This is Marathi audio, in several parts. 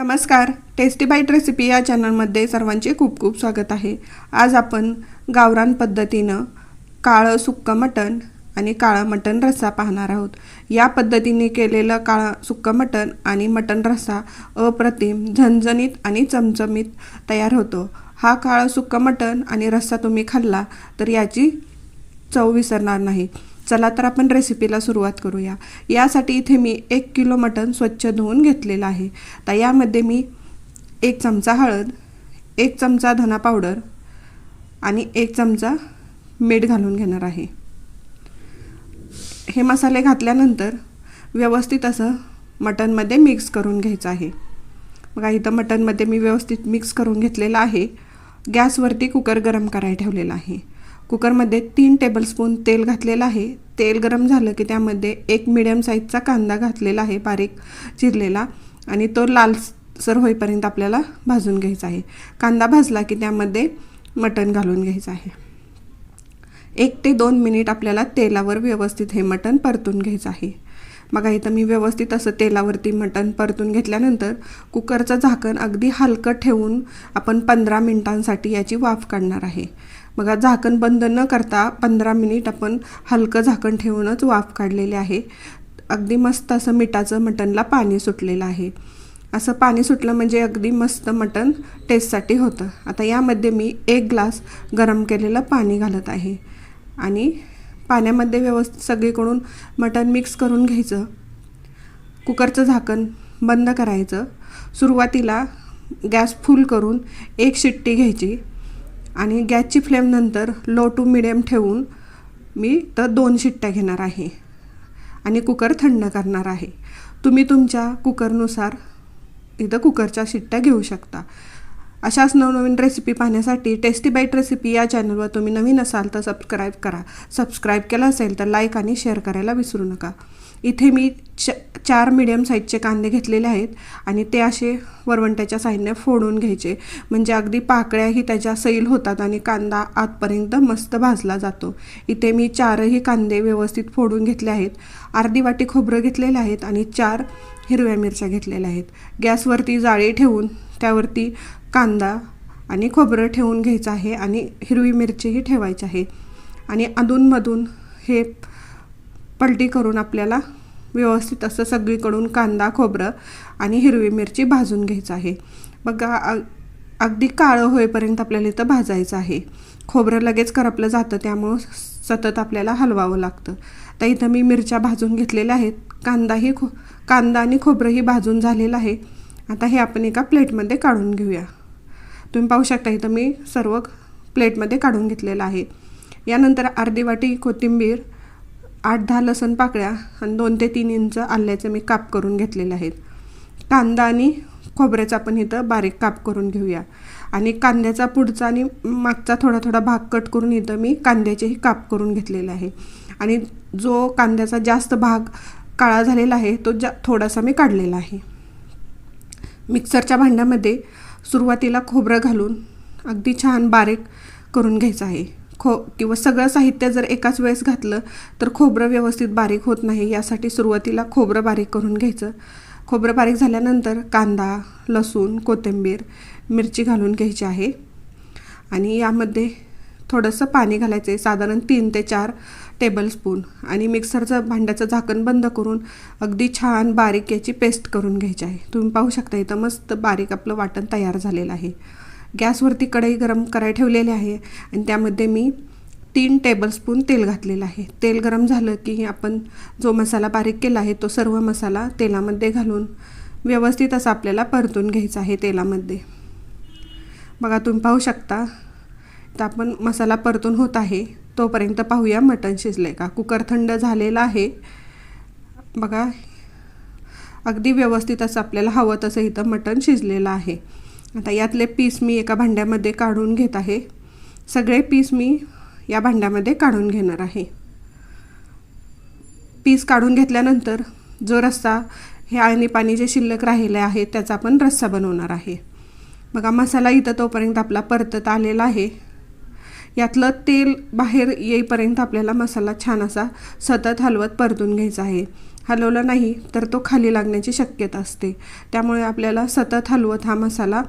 नमस्कार. टेस्टी बाईट रेसिपी या चॅनलमध्ये सर्वांचे खूप खूप स्वागत आहे. आज आपण गावरान पद्धतीनं काळं सुक्कं मटण आणि काळं मटण रस्सा पाहणार आहोत. या पद्धतीने केलेलं काळं सुक्कं मटण आणि मटण रस्सा अप्रतिम झणझणीत आणि चमचमीत तयार होतो. हा काळं सुक्कं मटण आणि रस्सा तुम्ही खाल्ला तर याची चव विसरणार नाही. चला तर आपण रेसिपीला सुरुवात करूया. यासाठी इथे मी एक किलो मटण स्वच्छ धुवून घेतलेलं आहे. तर यामध्ये मी एक चमचा हळद एक चमचा धना पावडर आणि एक चमचा मीठ घालून घेणार आहे. हे मसाले घातल्यानंतर व्यवस्थित असं मटणमध्ये मिक्स करून घ्यायचं आहे. बघा इथं मटणमध्ये मी व्यवस्थित मिक्स करून घेतलेलं आहे. गॅसवरती कुकर गरम करायला ठेवलेला आहे. कुकरमध्ये तीन टेबलस्पून तेल घातलेलं आहे. तेल गरम झालं की त्यामध्ये एक मिडियम साईजचा कांदा घातलेला आहे बारीक चिरलेला. आणि तो लालसर होईपर्यंत आपल्याला भाजून घ्यायचा आहे. कांदा भाजला की त्यामध्ये मटण घालून घ्यायचं आहे. एक ते दोन मिनिट आपल्याला तेलावर व्यवस्थित हे मटण परतून घ्यायचं आहे. बघा इथं मी व्यवस्थित असं तेलावरती मटण परतून घेतल्यानंतर कुकरचं झाकण अगदी हलकं ठेवून आपण पंधरा मिनिटांसाठी याची वाफ काढणार आहे. बघा झाकण बंद न करता पंधरा मिनिट आपण हलकं झाकण ठेवूनच वाफ काढलेले आहे. अगदी मस्त असं मिठाचं मटणला पाणी सुटलेलं आहे. असं पाणी सुटलं म्हणजे अगदी मस्त मटण टेस्टसाठी होतं. आता यामध्ये मी एक ग्लास गरम केलेलं पाणी घालत आहे. आणि पाण्यामध्ये व्यवस्थित सगळीकडून मटण मिक्स करून घ्यायचं. कुकरचं झाकण बंद करायचं. सुरुवातीला गॅस फुल करून एक शिट्टी घ्यायची. आणि गॅसची फ्लेम नंतर लो टू मिडियम ठेवून मी तर दोन शिट्ट्या घेणार आहे. आणि कुकर थंड करणार आहे. तुम्ही तुमच्या कुकरनुसार इथं कुकरच्या शिट्ट्या घेऊ शकता. अशाच नवनवीन रेसिपी पाहण्यासाठी टेस्टी बाईट रेसिपी या चॅनलवर तुम्ही नवीन असाल तर सबस्क्राईब करा. सबस्क्राईब केलं असेल तर लाईक आणि शेअर करायला विसरू नका. इथे मी च चार मिडियम साईजचे कांदे घेतलेले आहेत आणि ते असे वरवंट्याच्या साईडने फोडून घ्यायचे. म्हणजे अगदी पाकळ्याही त्याच्या सैल होतात आणि कांदा आतपर्यंत मस्त भाजला जातो. इथे मी चारही कांदे व्यवस्थित फोडून घेतले आहेत. अर्धी वाटी खोबरं घेतलेले आहेत आणि चार हिरव्या मिरच्या घेतलेल्या आहेत. गॅसवरती जाळी ठेवून त्यावरती कांदा आणि खोबरं ठेवून घ्यायचं आहे आणि हिरवी मिरचीही ठेवायची आहे. आणि अधूनमधून हे पलटी करून आपल्याला व्यवस्थित असं सगळीकडून कांदा खोबरं आणि हिरवी मिरची भाजून घ्यायचं आहे. बघा अगदी काळं होईपर्यंत आपल्याला इथं भाजायचं आहे. खोबरं लगेच करपलं जातं त्यामुळं सतत आपल्याला हलवावं लागतं. तर इथं मी मिरच्या भाजून घेतलेल्या आहेत. कांदाही खो कांदा आणि खोबरंही भाजून झालेलं आहे. आता हे आपण एका प्लेटमध्ये काढून घेऊया. तुम्ही पाहू शकता इथं मी सर्व प्लेटमध्ये काढून घेतलेलं आहे. यानंतर अर्धी वाटी कोथिंबीर आठ दहा लसण पाकळ्या आणि दोन ते तीन इंच आल्याचे मी काप करून घेतलेले आहेत. कांदा आणि खोबऱ्याचा आपण इथं बारीक काप करून घेऊया. आणि कांद्याचा पुढचा आणि मागचा थोडा थोडा भाग कट करून इथं मी कांद्याचेही काप करून घेतलेला आहे. आणि जो कांद्याचा जास्त भाग काळा झालेला आहे तो जा थोडासा मी काढलेला आहे. मिक्सरच्या भांड्यामध्ये सुरुवातीला खोबरं घालून अगदी छान बारीक करून घ्यायचं आहे. खो किंवा सगळं साहित्य जर एकाच वेळेस घातलं तर खोबरं व्यवस्थित बारीक होत नाही. यासाठी सुरुवातीला खोबरं बारीक करून घ्यायचं. खोबरं बारीक झाल्यानंतर कांदा लसूण कोथिंबीर मिरची घालून घ्यायची आहे. आणि यामध्ये थोडंसं पाणी घालायचं आहे साधारण तीन ते चार टेबलस्पून आणि मिक्सरचं भांड्याचं झाकण बंद करून अगदी छान बारीक याची पेस्ट करून घ्यायची आहे. तुम्ही पाहू शकता इथं मस्त बारीक आपलं वाटण तयार झालेलं आहे. गॅसवरती कढई गरम करायला ठेवलेली आहे. आणि त्यामध्ये मी तीन टेबलस्पून तेल घातलेलं आहे. तेल गरम झालं की आपण जो मसाला बारीक केला आहे तो सर्व मसाला तेलामध्ये घालून व्यवस्थित असं आपल्याला परतून घ्यायचा आहे तेलामध्ये. बघा तुम्ही पाहू शकता. तर आपण मसाला परतून होत आहे. तोपर्यंत पाहूया मटण शिजले का? कुकर थंड झालेला आहे. बघा अगदी व्यवस्थित असं आपल्याला हवं तसं इथं मटण शिजलेलं आहे. आता यातले पीस मी एका भांड्यामध्ये काढून घेत आहे. सगळे पीस मी या भांड्यामध्ये काढून घेणार आहे. पीस काढून घेतल्यानंतर जो रस्सा हे आणि पाणी जे शिल्लक राहिले आहे त्याचा आपण रस्सा बनवणार आहे. बघा मसाला इथं तोपर्यंत आपला परतत आलेला आहे. यातलं तेल बाहेर येईपर्यंत आपल्याला मसाला छान असा सतत हलवत परतून घ्यायचा आहे. हलवलं नाही तर तो खाली लागण्याची शक्यता असते. त्यामुळे आपल्याला सतत हलवत हा मसाला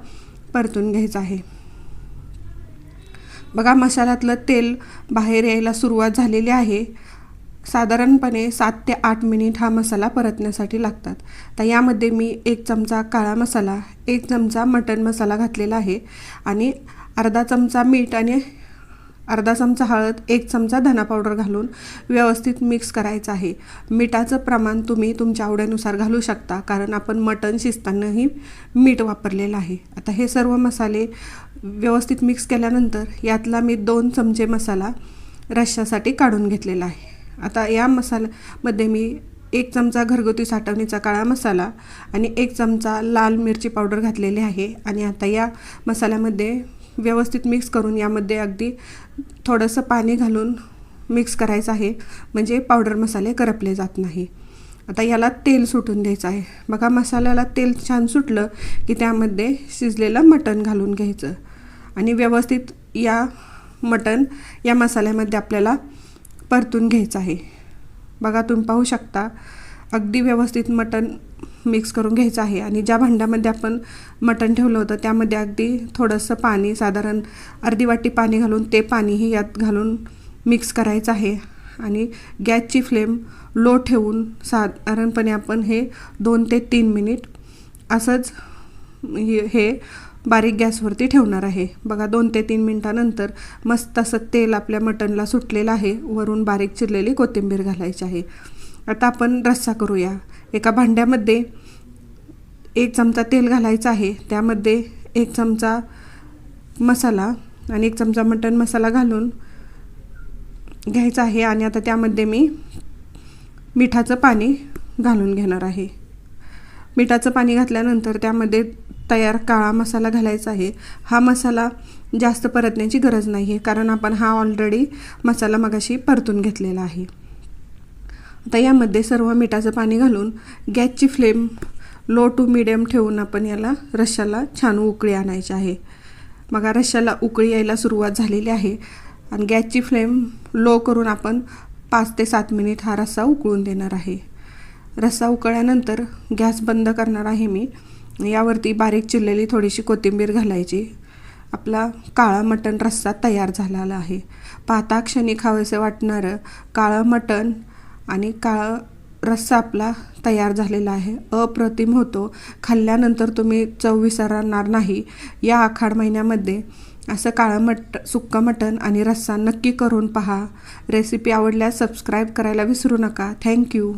परतून घ्यायचा आहे. बघा मसाल्यातलं तेल बाहेर यायला सुरुवात झालेली आहे. साधारणपणे सात ते आठ मिनिट हा मसाला परतण्यासाठी लागतात. तर यामध्ये मी एक चमचा काळा मसाला एक चमचा मटण मसाला घातलेला आहे आणि अर्धा चमचा मीठ आणि अर्धा चमचा हळद एक चमचा धना पावडर घालून व्यवस्थित मिक्स करायचं आहे. मिठाचं प्रमाण तुम्ही तुमच्या आवडीनुसार घालू शकता कारण आपण मटण शिजतानाही मीठ वापरलेलं आहे. आता हे सर्व मसाले व्यवस्थित मिक्स केल्यानंतर यातला मी दोन चमचे मसाला रश्श्यासाठी काढून घेतलेला आहे. आता या मसाल्यामध्ये मी एक चमचा घरगुती साठवणीचा काळा मसाला आणि एक चमचा लाल मिरची पावडर घातलेली आहे आणि आता या मसाल्यामध्ये व्यवस्थित मिक्स करून यामध्ये अगदी थोडंसं पाणी घालून मिक्स करायचं आहे. म्हणजे पावडर मसाले करपले जात नाही. आता याला तेल सुटून द्यायचं आहे. बघा मसाल्याला तेल छान सुटलं की त्यामध्ये शिजलेलं मटण घालून घ्यायचं. आणि व्यवस्थित या मटण या मसाल्यामध्ये आपल्याला परतून घ्यायचं आहे. बघा तुम्ही पाहू शकता. अगदी व्यवस्थित मटण मिक्स करून घ्यायचं आहे. आणि ज्या भांड्यामध्ये आपण मटण ठेवलं होतं त्यामध्ये अगदी थोडंसं पाणी साधारण अर्धी वाटी पाणी घालून ते पाणीही यात घालून मिक्स करायचं आहे. आणि गॅसची फ्लेम लो ठेवून साधारणपणे आपण हे दोन ते तीन मिनिट असंच हे बारीक गॅसवरती ठेवणार आहे. बघा दोन ते तीन मिनटानंतर मस्त असं तेल आपल्या मटणला सुटलेलं आहे. वरून बारीक चिरलेली कोथिंबीर घालायची आहे. आता आपण रस्सा करूया. एका भांड्यामध्ये एक चमचा तेल घालायचं आहे. त्यामध्ये एक चमचा मसाला आणि एक चमचा मटण मसाला घालून घ्यायचा आहे आणि आता त्यामध्ये मी मिठाचं पाणी घालून घेणार आहे. मिठाचं पाणी घातल्यानंतर त्यामध्ये तयार काळा मसाला घालायचा आहे. हा मसाला जास्त परतण्याची गरज नाही आहे कारण आपण हा ऑलरेडी मसाला मगाशी परतून घेतलेला आहे. आता यामध्ये सर्व मिठाचं पाणी घालून गॅसची फ्लेम लो टू मिडियम ठेवून आपण याला रश्शाला छान उकळी आणायची आहे. मग रश्श्याला उकळी यायला सुरुवात झालेली आहे आणि गॅसची फ्लेम लो करून आपण पाच ते सात मिनिट हा रस्सा उकळून देणार आहे. रस्सा उकळल्यानंतर गॅस बंद करणार आहे मी. यावरती बारीक चिरलेली थोडीशी कोथिंबीर घालायची. आपला काळा मटण रस्सा तयार झालेला आहे. पाहता क्षणी खावेसे वाटणारं काळं मटण आणि काळं रस्सा आपला तयार झालेला आहे. अप्रतिम होतो. खाल्ल्यानंतर तुम्ही चव विसरणार नाही. या आखाड महिन्यामध्ये असं काळं मट सुक्कं मटण आणि रस्सा नक्की करून पहा. रेसिपी आवडल्यास सबस्क्राईब करायला विसरू नका. थँक्यू.